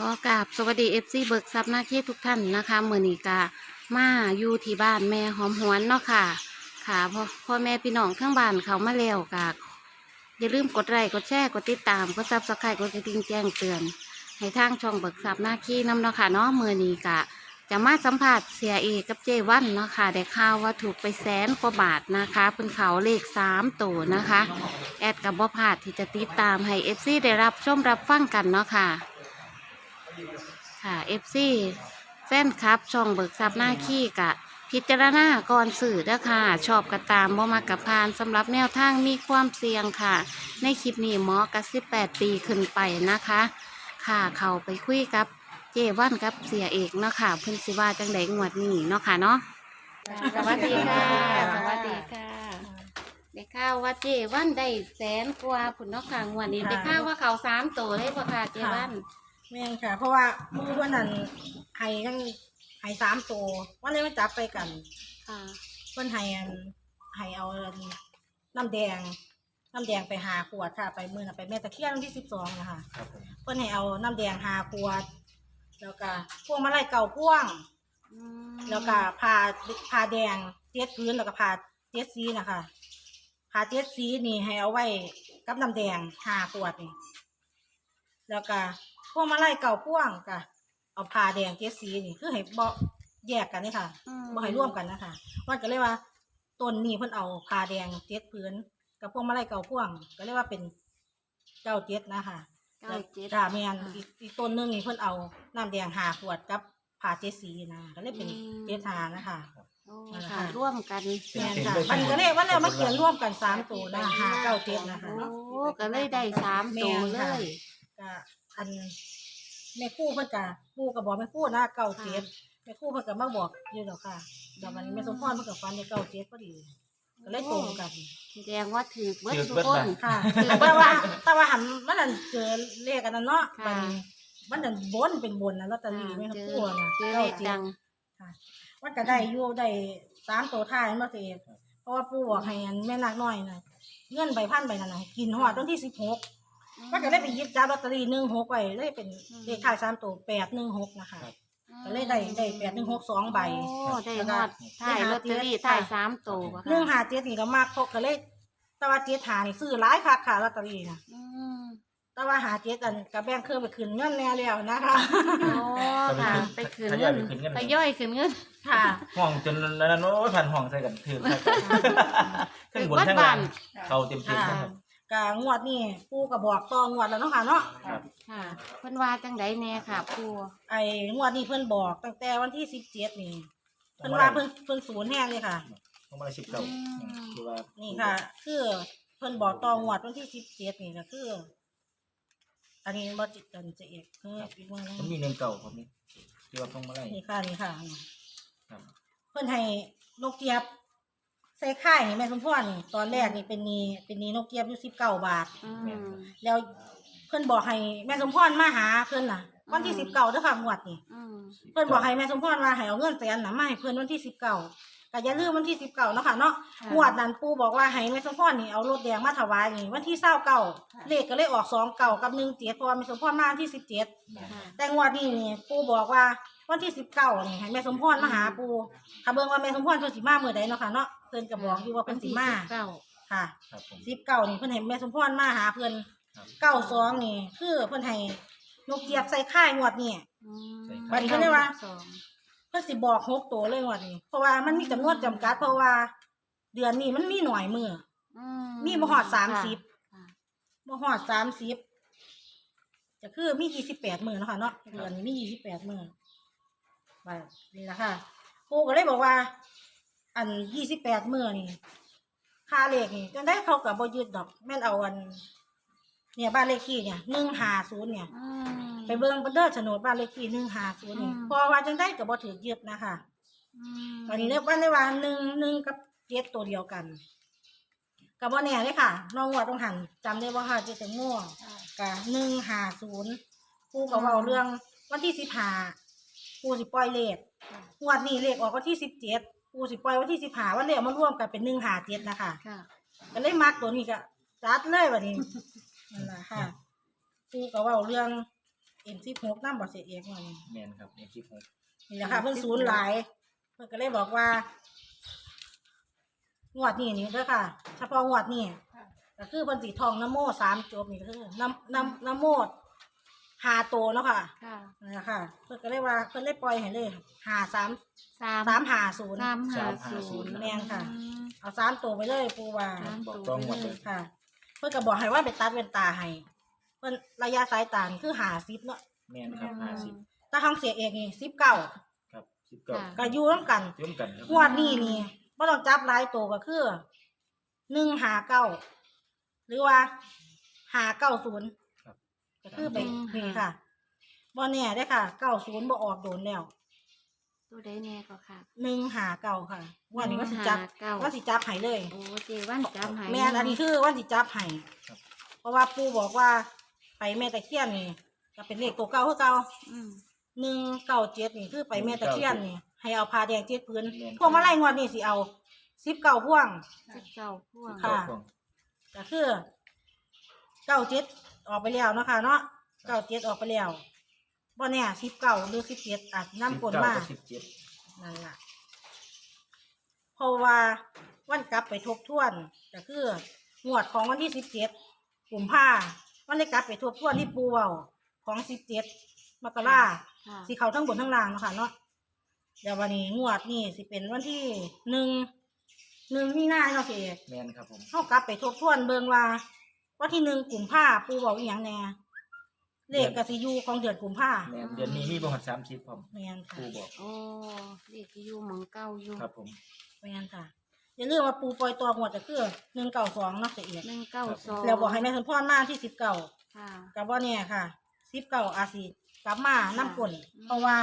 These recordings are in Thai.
ขอกราบสวัสดีเอฟซีเบิกทรัพย์หน้าที่ทุกท่านนะคะเมื่อนี้กามาอยู่ที่บ้านแม่หอมหวนเนาะค่ะ ค่ะพ่อพ่อแม่พี่น้องทั้งบ้านเขามาแล้วกาอย่าลืมกดไลค์กดแชร์กดติดตามกดซับสไครต์กดกระดิ่งแจ้งเตือน ให้ทางช่องเบิกทรัพย์หน้าที่นำเนาะค่ะเนาะเมื่อนี้กะจะมาสัมผัสเสียเอกกับเจวันเนาะค่ะได้ข่าวว่าถูกไปแสนกว่าบาทนะคะเพิ่นเขาเลขสามตัวนะคะ แอดกับบ่พลาดที่จะติดตามให้เอฟซีได้รับชมรับฟังกันเนาะค่ะ ค่ะเอฟซีแฟนคลับ ช่องเบิกทรัพย์หน้าขี้กะ พิจารณาก่อนสื่อเด้อค่ะ ชอบกระตามบ่มากับพานสำหรับแนวทางมีความเสี่ยงค่ะ ในคลิปนี้หมอกับ18 ปีขึ้นไปนะคะ ค่ะเขาไปคุยกับเจวันกับเสียเอกเนาะค่ะเพิ่นสิว่าจังไดงวดนี้เนาะค่ะเนาะสวัสดีค่ะ สวัสดีค่ะได้ข่าวว่าเจวันได้แสนกว่าผุนเนาะค่ะงวดนี้ค่ะได้ข่าวว่าเขาสามตัวเลยบ่ค่ะเจวัน แม่นค่ะ เพราะว่ามือวันนั้นไห้ทั้งไห้สามตัววันนี้มันจับไปกัน ค่ะ เพิ่นไห้อันไห้เอาอันน้ำแดง น้ำแดงไปหาขวดค่ะ ไปมือน่ะไปแม่ตะเคียนวันที่สิบสองนะคะ ครับผมเพิ่นให้เอาน้ำแดงหาขวด แล้วก็พวงมาลัยเก่าพ่วง อืมแล้วก็พาพาแดงเจ็ดพื้นแล้วก็พาเจ็ดสีนะคะพาเจ็ดสีนี่ให้เอาไว้กับน้ำแดงหาขวดนี่แล้วก็พ วงมาลัยเก่าพ่วงก็เอาพาแดงเจ็ดสีนี่คือให้บ่แยกกันนี่ค่ะอืม บ่ให้ร่วมกันนะคะมันก็เลยว่าต้นนี้เพิ่นเอาพาแดงเจ็ดพื้นกับพวงมาลัยเก่าพ่วง ก็เรียกว่าเป็นเก้าเจ็ดนะคะเก้าเจ็ดจ้าแม่นค่ะอีกอีกต้นหนึงนี่เพิ่นเอาน้ำแดงหาขวดกับพาเจ็ดสีนะก็เลยเป็นอืม เจ็ดหานะคะ โอ้นั่นแหละค่ะค่ะ ร่วมกันแม่นค่ะมันก็เลยว่าแล้วมาเขียนร่วมกันสามตัวนะหาเก้าเจ็ดนะคะ โอ้ก็เลยได้สามตัวเลย ก็ อันแม่ครู่เพิ่นก็ครู่ก็บอกแม่ครู่นะเก้าเจ็ดแม่ครู่เพิ่นก็มาบอกอยู่ดอกค่ะเดี๋ยวมันแม่สมพรเพิ่นก็ฟันในเก้าเจ็ดพอดีก็เลยตรงกัน แสดงว่าถือเบิดถือทุกเบิดคนบาทค่ะถือแต่เบิดว่าว่าแต่ว่าหันมันนั่นเจอเลขอันนั้นเนาะค่ะ มันมันนั่นบนเป็นบนนะลอตเตอรี่แม่เจอครู่นะเจอเก้าเลขเจ็ดัดงค่ะมันก็ได้อยู่ได้สามตัวท้ายมาสิเพราะว่าปู่บอกให้อันแม่นักน้อยน่ะเงินใบพันใบนั้นน่ะให้กินหอดวันที่สิบหก มันก็ได้ไปหยิบจับลอตเตอรี่หนึ่งหกไปเลยเป็นเลขท้ายสามตัวแปดหนึ่งหกนะคะก็เลยได้ได้แปดหนึ่งหกสองใบ โอ้ได้ฮอดถ่ายลอตเตอรี่ถ่ายสามตัวบ่หนึ่งค่ะหาเจ็ดนี่ก็มากพกก็เลย แต่ว่าเจ็ดหานี่ซื้อหลายคักค่ะลอตเตอรี่นะอืมแต่ว่าหาเจ็ดอันกับแบ่งเครื่องไปคืนเงินแน่แล้วนะคะ โอ้ค่ะ ไปคืนทยเงิอยนไปคืนเงิน ไปย่อยคืนเงิน ค่ะ ห้องจนนั้นโอ้ยพันห้องใส่กันถือครับทั้งบนทั้งล่างเขาเต็มเต็มค่ะครับ กะงวดนี่ปู่ก็บอกต่องวดแล้วเนาะค่ะเนาะครับ ค่ะเพิ่นว่าจังไดแน่ค่ะปูไอ้งวดนี้เพิ่นบอกตั้งแต่วันที่สิบเจ็ดนี่เพิ่นว่าเพิ่นเพิ่นศูนย์แห้งเลยค่ะห้องมาสิบเก้าคือว่านี่ค่ะ คือเพิ่นบอกต่องวดวันที่สิบเจ็ดนี่ก็คือ อันนี้บ่จิตกันจะเอกคืออีกมื้อนึงมันมีหนึ่งเก่าครับนี่ที่ว่าต้องมาไล่นี่ค่ะนี่ค่ะ ครับเพิ่นให้นกเจี๊ยบ ใส่ค่ายให้แม่สมพรนี่ตอนแรกนี่เป็นหนี่เป็นหนี่นกเจี๊ยบอยู่สิบเก้าบาท อืม แล้วเพิ่นบอกให้แม่สมพรมาหาเพิ่นน่ะ วันที่อืม สิบเก้าเด้อค่ะงวดนี่อืม เพิ่นบอกให้แม่สมพรว่าให้เอาเงินแสนน่ะมาให้เพิ่นวันที่สิบเก้าก็อย่าลืมวันที่สิบเก้าเนาะค่ะเนาะค่ะ งวดนั้นปู่บอกว่าให้แม่สมพรนี่เอารถแดงมาถวายนี่วันที่เศร้าเก้าค่ะเลขก็เลยออกสองเก้ากับหนึ่งเจ็ดเพราะว่าแม่สมพรมาวันที่สิบเจ็ด ค่ะ แต่งวดนี้นี่ปู่บอกว่าวันที่สิบเก้านี่ให้แม่สมพรมาหาปู่ถ้าเบิ่งว่าแม่สมพรเพิ่นสิมาเมื่อใดเนาะค่ะเนาะ เพิ่นก็บอกอยู่ว่าเพิ่นสิมาวันที่สิบเก้าค่ะครับผม สิบเก้านี่เพิ่นให้แม่สมพรมาหาเพิ่นครับ เก้าสองนี่ คือเพิ่นให้นกเจี๊ยบใส่ค่ายงวดนี่อืมบัดนี้เพิ่นได้ว่า สองเพิ่นสิบอกหกตัวเลยงวดนี้เพราะว่ามันมีจำนวนจำกัด เพราะว่า เดือนนี้มันมีหน่อยมือ อืมีบ่ฮอดสามสิบ ค่ะบ่ฮอดสามสิบจะคือมียี่สิบแปดมือเนาะค่ะเนาะเดือนนี้มียี่สิบแปดมือไปนี่ละค่ะปู่ก็เลยบอกว่า อันยี่สิบแปดมือนี่ค่าเลขนี่จังได้เขากับบ่ยึดดอกแม่นเอาอัน เนี่ยบ้านเลขที่เนี่ยหนึ่งหาศูนย์เนี่ย อืม ไปเบิ่งเบนเดอร์โฉนดบ้านเลขที่หนึ่งหาศูนย์นี่อืม เพอว่าจังได้กับบ่ถือยึดนะคะอืมตอนนี้เรียกว่าได้ว่าหนึ่งหนึ่งกับเจ็ดตัวเดียวกันกับบ่แน่เลยค่ะน้องวัดต้องหันจำได้ว่าค่ะเจ็ดแตงโม่กับหนึ่งหาศูนย์ผู้กับเว้าเรื่องวันที่สิบห้าผู้สิปล่อยเลขงวดนี้เลขออกวันที่สิบเจ็ด ผู้สิปล่อยวันที่สิบห้าวันเลขมารวมกันเป็นหนึ่งหาเจ็ดนะคะค่ะก็เลยมักตัวนี้ก็จัดเลยแบบนี้นั่นแหละค่ะผู้กับเว้าเรื่องเอ็มสิบหกน้ำบ่เสียเอกหน่อยแมนครับเอ็มสิบหกนี่แหละค่ะเพิ่นศูนย์หลายเพิ่นก็เลยบอกว่างวดนี้นี่เด้อค่ะ เฉพาะงวดนี้ก็คือเพิ่นสีทองน้ำโมสามจบนี่ก็คือน้ำน้ำน้ำโมด หาโตเนาะค่ะค่ะนี่แหละค่ะ เพิ่นก็เลยว่าเพิ่นเลยปล่อยให้เลยหาสามสามสามหาศูนย์ สามห้าศูนย์แม่นค่ะ อืม เอาสามตัวไปเลยปูว่า สามบอกต้องหมดเลย ค่ะ เพิ่นก็บอกให้ว่าไปตัดเวนตาให้เพิ่นระยะสายตานี่คือหาสิบเนาะแมนครับห้าสิบถ้าทางเสียเอกนี่สิบเก้าครับสิบเก้าก็อยู่ร่วมกันย่อมกันครับงวดนี้นี่บ่ต้องจับหลายตัวก็คือหนึ่งหาเก้าหรือว่าหาเก้าศูนย์ครับ ก็คือไปนี่ค่ะบ่แน่ได้อค่ะเก้าศูนย์บ่ออกโดนแล้วตัวใดแน่ก็ค่ะ หนึ่งหาเก้าค่ะงวันนี้ว่าสิจับเก้า ว่าสิจับให้เลย โอ้เจวันจำใหายแม่นอันนี้คือว่าสิจับให้ครับ เพราะว่าปู่บอกว่าไปแม่ตะเคียนนี่ก็เป็นเลขตัวเก่าคือเก่าอืมหนึ่งเก้าเจ็ดนี่คือไปแม่ตะเคียนนี่ ให้เอาผ้าแดงเจ็ดพื้นแม่น พวกมาไล่งวดนี่สิเอาสิบเก้าพ่วง สิบเก้าพ่วง ค่ะพ่วงก็คือเก้าเจ็ด ออกไปแล้วเนาะค่ะเนาะเก้าเจ็ดออกไปแล้วบ่แน่สิบเก้าหรือสิบเจ็ดอาจนำกลมาสิบเจ็ดนั่นล่ะเพราะว่าวันกลับไปทบทวนก็คืองวดของวันที่สิบเจ็ดกุมภาวันได้กลับไปทบทวนที่ปูเว้าของสิบเจ็ดมกราค่ะสีเขาทั้งบนทั้งล่างเนาะค่ะเนาะเดี๋ยววันนี้งวดนี่สิเป็นวันที่หนึ่งหนึ่งมีนาเนาะสิแมนครับผมเข้ากลับไปทบทวนเบิ่งว่า วันที่หนึ่งกุมภาปูบอกอีหยังแหน่เลขกสิอยูของเดือนกุมภาแมนเดือนนี้มีประมาณสามสิบผมแม่นค่ะครูบอกโอ้เด็กอยู่หมองเก้าอยู่ครับผมแม่นค่ะอย่าลืมว่าปูปล่อยตัวงวดจะคือหนึ่งเก้าสองเนาะเสียหนึ่งเก้าสองแล้วบอกให้แม่สมพรมาที่สิบเก้าค่ะกับว่าเนี่ยค่ะสิบเก้าอาซีกลับมาน้ำกลนเพราะว่า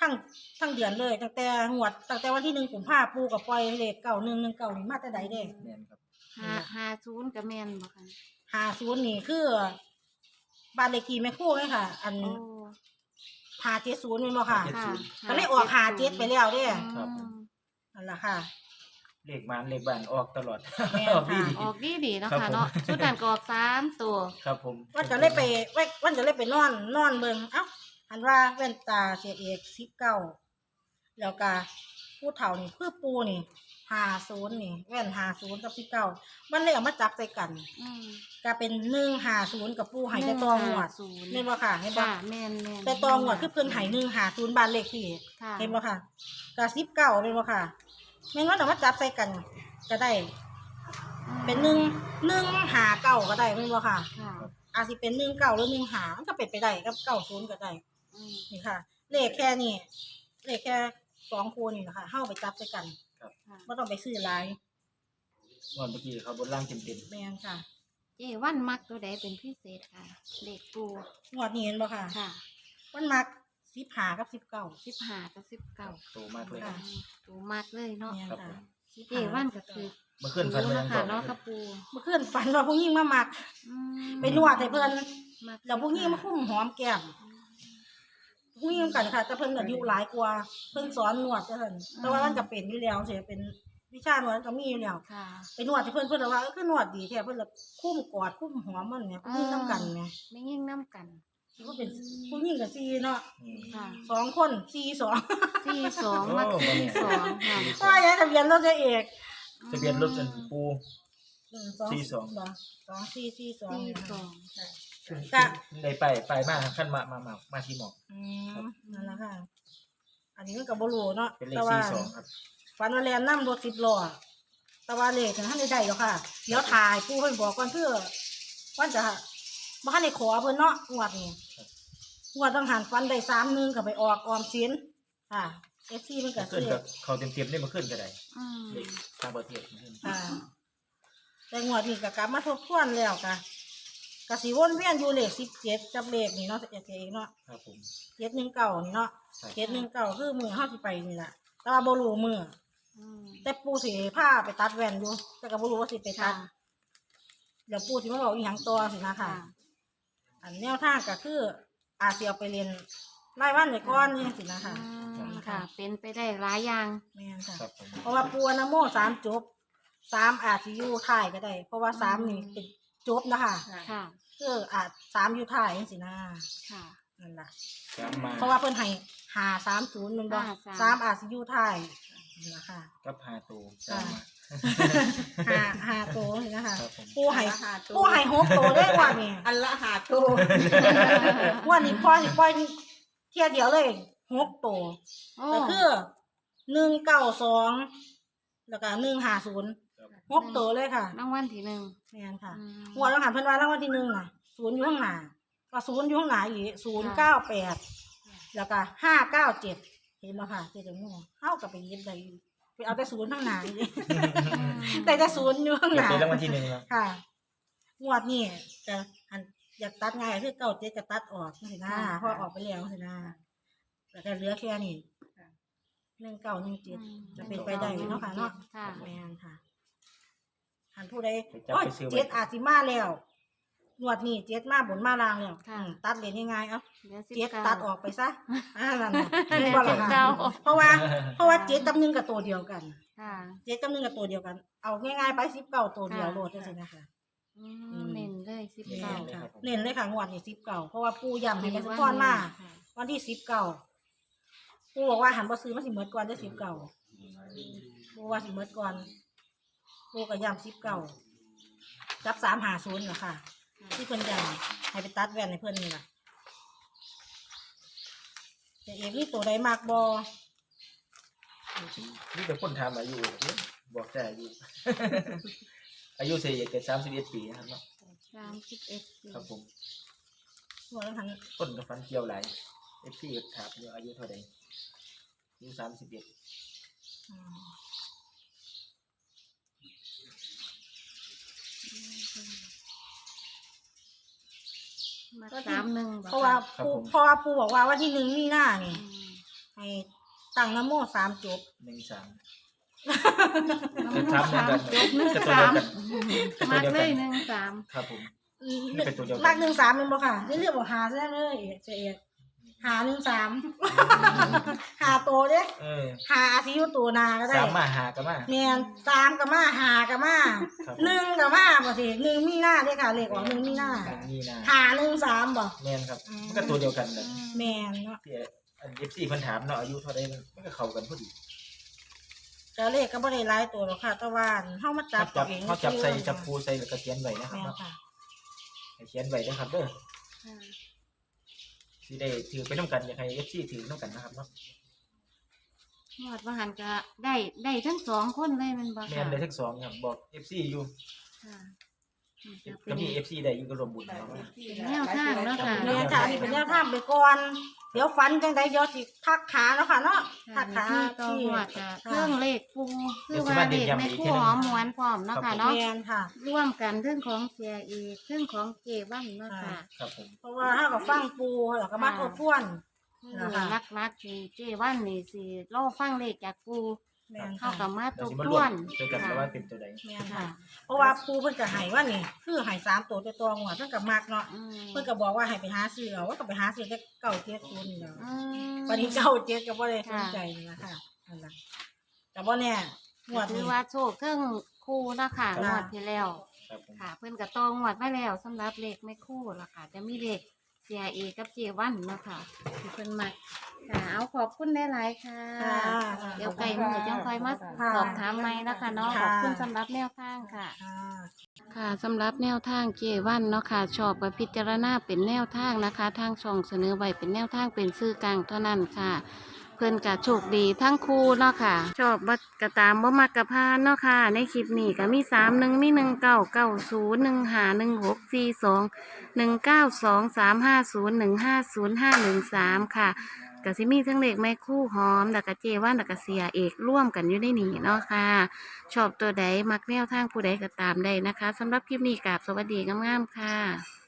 ทั้งทั้งเดือนเลยตั้งแต่งวดตั้งแต่วันที่หนึ่งกุมภาปูกับปล่อยเลขเก่าหนึ่งหนึ่งเก่านี่มาแต่ใดเด้ แมนครับ ห้าห้าศูนย์กับแมนบ่ค่ะ หาศูนย์นี่คือบ้านเลขที่แม่ครู่เลยค่ะ อันโอ้ หาเจ็ดศูนย์นี่บ่ค่ะ ค่ะ ก็เลยออกหาเจ็ดไปแล้วเด้ครับอืมนั่นแหละค่ะ เลขมันเลขบ้านออกตลอด แม่นออกดีค่ะดี ออกดีดีๆเนาะครับค่ะผม เนาะชุดนั้นก็ออกสามตัว ครับผมวันก็เลยไปวันวันก็เลยไปนอนนอนเบิ่งเอ้าอันว่าแว่นตาเสียเอกสิบเก้าแล้วก็ผู้เฒ่านี่คือปูนี่ หาศูนย์นี่แว่นหาศูนย์กับสิบเก้ามันเลยเอามาจับใส่กันอืมก็เป็นหนึ่งหาศูนย์กับปูไห้แต่ตองหวดศูนย์เห็นบ่ค่ะเห็นบ่ค่ะแมนแมนแต่ตองหวดคือเพิ่นไห้หนึ่งหาศูนย์บ้านเลขที่ค่ะเห็นบ่ค่ะก็สิบเก้าเป็นบ่ค่ะแม่นว่าแต่ว่าจับใส่กันก็ได้ เป็นหนึ่งหนึ่งหาเก้าก็ได้เป็นบ่ค่ะ ค่ะอาจสิเป็นหนึ่งเก้าหรือหนึ่งหามันก็เป็นไปได้กับเก้าศูนย์ก็ได้อืมนี่ค่ะ เลขแค่นี้เลขแค่สองคูนี่นะคะเฮาไปจับใส่กัน ค่ะบ่ต้องไปซื้อหลายวันเมื่อกี้เขาบนล่างเต็มเต็มแม่นค่ะเจวันมักตัวใดเป็นพิเศษค่ะ เด็กปูงวดนี้เห็นบ่ค่ะ ค่ะมันมักสิบหากับสิบเก้าสิบห้ากับสิบๆครัเก้าบโตมากเลยค่ะตัวมากเลยเนาะแม่นครับค่ะผมสิบเจห้าวันก็คือเมื่อคืนฝันมารู้ยังนะก่อค่ะนเนาะกับปูเมื่อคืนฝันว่าผู้หญิงมามัก อืมไปนวดให้เพิ่น มักแล้วผู้หญิงมาคุ้มหอมแก้มผู้ หญิงกันค่ะแต่เพิ่นอายุหลายกว่าเพิ่นสอนนวดจังซั่นแต่ว่ามันก็เป็นอยู่แล้วสิเป็นวิชานวดก็มีอยู่แล้วค่ะ ไปนวดให้เพิ่นเพิ่นก็ว่าเออคือนวดดีแท้เพิ่นละคุ้มกอดคุ้มหอมมันเนี่ยผู้หญิงนํกันเนี่ยไม่ยิ่งน้ำกันคิดว่าเป็นผู้หญิงกับซีเนาะอืมค่ะสองคนซีสองสี่สองโอ้มักบ่สี่แน่สองค่ะว่าอย่างทะเบียนรถจะเอกทะเบียนรถอันปูหนึ่งสองสี่สองบ่สองสี่สี่สองสี่สอง ใช่กะได้ไปไปมาขั้นมามามามาที่หมอก อืมนั่นแหละค่ะ อันนี้มันกับบรูเนาะเป็นเลขแต่ว่าสี่สองครับ ฟันว่าแลนน้ำรถสิบล้อแต่ว่าเลขท่านได้ได้หรอกค่ะ เดี๋ยวถ่ายผู้เพิ่นบอกก่อนเพื่อว่าจะบ่ทันได้ขอเพิ่นเนาะงวดนี้งวดต้องหันฟันได้สามหนึงก็ไปออกออมสินค่ะเอฟซีมันก็ขึ้นซื้อกับเขาเต็มเต็มๆได้มาขึ้นก็ได้อืมเลขทางประเทศขึ้นค่ะแต่งวดนี้ก็กลับมาทบทวนแล้วค่ะ ก็สิวนเวียนอยู่เลขสิบเจ็ดกับเลขนี่เนาะเจ๊เองเนาะครับผม เจ็ดหนึ่งเก่านี่เนาะใช่ เจ็ดหนึ่งเก่าคือมือเฮาสิไปนี่แหละแต่ว่าบ่รู้มืออืมแต่ปูสิผ้าไปตัดแว่นอยู่แต่ก็บ่รู้ว่าสิไปตัค่ะดเดี๋ยวปูสิมาบอกอีหยังต่อสินะค่ะ ค่ะ อันแนวทางก็คืออาจสิเอาไปเรียนรายวันไว้ก่อนนี่สินะอืค่ะมค่ะ เป็นไปได้หลายอย่าง แม่นค่ะ ครับผมเพราะว่าปูอนะโมสามจบสามอาจสิอยู่ท้ายก็ได้ เพราะว่าสามนี่เป็น จบนะคะค่ะ คืออาจสามอยู่ท้ายจังสินะค่ะ นั่นล่ะสามมาเพราะว่าเพิ่นให้หาสามศูนย์มันบ่ห้าสาม สามอาจสิอยู่ท้ายนั่นล่ะค่ะกับหาตัวสามมา หาหาโตนี่นะคะครับผมปูให้หาตัวปูให้หกโตได้กว่านี่อันละหาตัววันนี้พ่อสิปล่อยเที่ยเดียวเลยหกโตโอ้ก็คือหนึ่งเก้าสองแล้วก็หนึ่งห้าศูนย์ หกโตเลยค่ะรางวัลที่หนึ่งแม่นค่ะอืมหัวดเราหันเพิ่นว่ารางวัลที่หนึ่งน่ะศูนย์อยู่ข้างหน้าก็ศูนย์อยู่ข้างหน้าอีกศูนย์เก้าแปดแล้วก็ห้าเก้าเจ็ดเห็นไหมค่ะเจ็ดจังงูเข้ากับไปยิบได้ไปเอาแต่ศูนย์ข้างหน้าอีกแต่แต่ศูนย์อยู่ข้างหเดี๋ยวน้า เป็นรางวัลที่หนึ่งแล้วค่ะงวดนี่จะอันอยากตัดง่ายคือเก้าเจ็ดจะตัดออกสินะเพราะออกไปแล้วสินะแต่ก็เหลือแค่นี้หนึ่งเก้าหนึ่งเจ็ด จะเป็นไปได้อยู่เนาะค่ะเนาะ ค่ะ แม่นค่ะ หันผู้ใดไปจับโอ้ยไปซื้อไว้เจ็ดอาจสิมาแล้วงวดนี้เจ็ดมาบนมาลางแล้วค่ะ อืมตัดเลยง่ายๆเอ้าหลือสิบเจ็ดก้าตัดออกไปซะอ่านั่นน่ะเหลืเห็นอบ่สิล่ะบค่ะเก้าเพราะว่า เพราะว่าเจ็ดกับหนึ่งกับตัวเดียวกัน ค่ะเจ็ดกับหนึ่งกับตัวเดียวกัน เอาง่ายๆไปสิบเก้าตัวเดียวค่ะโหลดจังซี่นะคะ อืมเน้นเลยสิบนี่เก้าเลยค่ะครับผมเน้นเลยค่ะงวดนี้สิบเก้าเพราะว่าปู่ย้ำให้กันสักก้อนมา ค่ะวันที่สิบเก้าปู่บอกว่าหันบ่ซื้อมาสิเมิดก่อนได้สิบเก้าปู่ว่าสิเมิดก่อน ปู่ก็ย้ำสิบเก้าจับสามหาศูนย์เหรอค่ะที่เพิ่นย้ำให้ไปตัดแว่นให้เพิ่นนี่ล่ะแต่เอกนี่ตัวใดมากบอนี่เป็นคนถามอายุบอกแต่อายุ อายุเสียเกิดสามสิบเอ็ดปีนะครับเนาะสามสิบเอ็ดปีครับผมหัวแล้วหันต้นกับฟันเกี่ยวหลายเอฟซีถามอยู่อายุเท่าไหร่อายุสามสิบเอ็ด มมาสามหนึ่งบ่เพราะว่าค่ปู่เพราะว่าปู่บอกว่าวันที่หนึ่งมีหน้านี่อืมให้ตั้งนะโมสามจบหนึ่งสามน้ำจะมันทำสามแบบจบหนึ่งจะตัวสาเดียมวกันจะตัวมากเดียวเลกัยนหนึ่งสามครับผมอืมนี่เป็นตัวเดียวกัน มากหนึ่งสามเป็นบ่ค่ะนี่เรียกว่าหาซะเลยเสียเอก หาหนึ่งสาม หาโตเด้เออหาอาทิยุตัวนาก็ได้สามมาหากันมาเนี่ยสามกับมาหากับมาครับ หนึ่งกับมาบ่สิหนึ่งมีหน้าเด้ค่ะเลขออกหนึ่งมีหน้านี่นะหาหนึ่งสามบ่แมนครับ มันก็ตัวเดียวกันเลยแมนเนาะที่อันเอฟซีเพิ่นถามเนาะอายุเท่าไหร่มันก็เข้ากันพอดีก็เลขก็บ่ได้หลายตัวหรอกค่ะแต่ว่าเฮามาจัจับบตัจัวบเองเขาจับใส่จับคูใส่แล้วก็เขียนไว้นะครัแม่บนเนาะค่ะให้เขียนไว้นะครับเด้อ ค่ะ สิได้ถือไปน้ำกันอยากให้เอฟซีถือน้ำกันนะครับเนาะหมดว่าหันก็ได้ได้ทั้งสองคนเลยแมันบ่แม่ค่ะนได้ทั้งสองครับบอกเอฟซีอยู่ ค่ะนี่จะเป็ ก็นมีเอฟซีได้อยู่ก็รวมบุญนะครับแนวทางเนาะค่ะ แม่นค่ะอันนี้เป็นแนวทางไปก่อน เดี๋ยวฝันจังไดเดี๋ยวสิทักขาเนาะค่ะเนาะทักขาที่ตัวที่หัวจะเครื่องเลขปูคือว่าเลขในคู่หอมหวนพร้อมเนาะค่ะแมเนาะนค่ะ ร่วมกันเรื่องของเสียอีกเรื่องของเจวันเนาะค่ะ ครับผมเพราะว่าถ้ากับฟังปูแล้วก็มาทบทวนคือลักลักๆที่เจวันนี่สิรอฟังเลขจากปู แม่นเข้าค่ะกับมาเราทบสิมาทรววมนช่วยกันว่าเป็นตัวใดแม่นค่ะ ค่ะเพราะว่าปูเพิ่นก็ให้ว่านี่คือให้สามตัวแต่ตัวหัวเพิ่นก็มักเนาะอืมเพิ่นก็บอกว่าให้ไปหาซื้อเอาว่าก็ไปหาซื้อแต่เก้าเจ็ดศูนย์นี่แหล้วอืม วันนี้เก้าเจ็ดก็บ่ได้สนใจนี่ล่ะค่ะนั่นล่ะแต่บ่แน่งวดถือนี้ว่าโชคเครื่องคู่เนาะค่ะค่ะงวดที่แล้ว ครับผม ค่ะ เพิ่นก็ตองงวดมาแล้วสำหรับเลขไม่คู่ล่ะค่ะ จะมีเลข เสียเอกับเจวันเนาะค่ะที่เพิ่นมักค่ะ เอาขอบคุณหลายๆค่ะ ค่ะ เดี๋ยวไก่มือจังคอยมาค่ะสอบถามไหมแล้วค่ะเนาะค่ะขอบคุณสำหรับแนวทางค่ะค่ะ ค่ะสำหรับแนวทางเจวันเนาะค่ะชอบไปพิจารณาเป็นแนวทางนะคะ ทางช่องเสนอไว้เป็นแนวทางเป็นซื่อกลางเท่านั้นค่ะ เพื่อนกะโชคดีทั้งคู่เนาะค่ะ ชอบบักะตามบ่มักกะพานเนาะค่ะ ในคลิปนี้ก็มีสามหนึ่งมีหนึ่งเก้าเก้าศูนย์หนึ่งหาหนึ่งหกสี่สองหนึ่งเก้าสองสามห้าศูนย์หนึ่งห้าศูนย์ห้าหนึ่งสามค่ะกะสิมีทั้งเลขแม่คู่หอมแล้วก็เจวันแล้วก็เสียเอกร่วมกันอยู่ในนี้เนาะค่ะ ชอบตัวใดมักแนวทางผู้ใดก็ตามได้นะคะสำหรับคลิปนี้กราบสวัสดีงามๆค่ะ